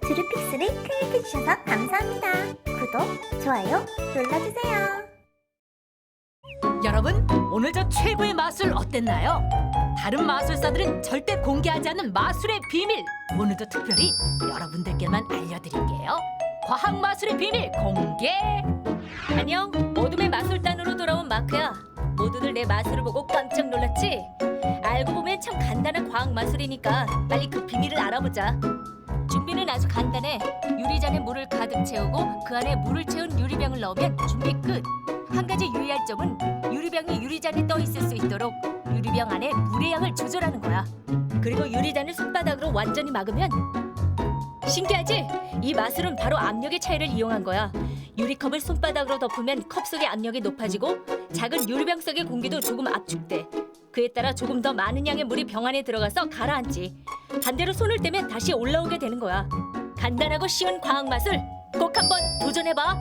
두루픽스를 클릭해 주셔서 감사합니다. 구독, 좋아요 눌러주세요. 여러분, 오늘 저 최고의 마술 어땠나요? 다른 마술사들은 절대 공개하지 않는 마술의 비밀. 오늘도 특별히 여러분들께만 알려드릴게요. 과학 마술의 비밀 공개. 안녕, 어둠의 마술단으로 돌아온 마크야. 모두들 내 마술을 보고 깜짝 놀랐지? 알고 보면 참 간단한 과학 마술이니까 빨리 그 비밀을 알아보자. 준비는 아주 간단해. 유리잔에 물을 가득 채우고 그 안에 물을 채운 유리병을 넣으면 준비 끝. 한 가지 유의할 점은 유리병이 유리잔에 떠 있을 수 있도록 유리병 안에 물의 양을 조절하는 거야. 그리고 유리잔을 손바닥으로 완전히 막으면 신기하지? 이 마술은 바로 압력의 차이를 이용한 거야. 유리컵을 손바닥으로 덮으면 컵 속의 압력이 높아지고 작은 유리병 속의 공기도 조금 압축돼. 그에 따라 조금 더 많은 양의 물이 병 안에 들어가서 가라앉지. 반대로 손을 떼면 다시 올라오게 되는 거야. 간단하고 쉬운 과학 마술 꼭 한번 도전해봐.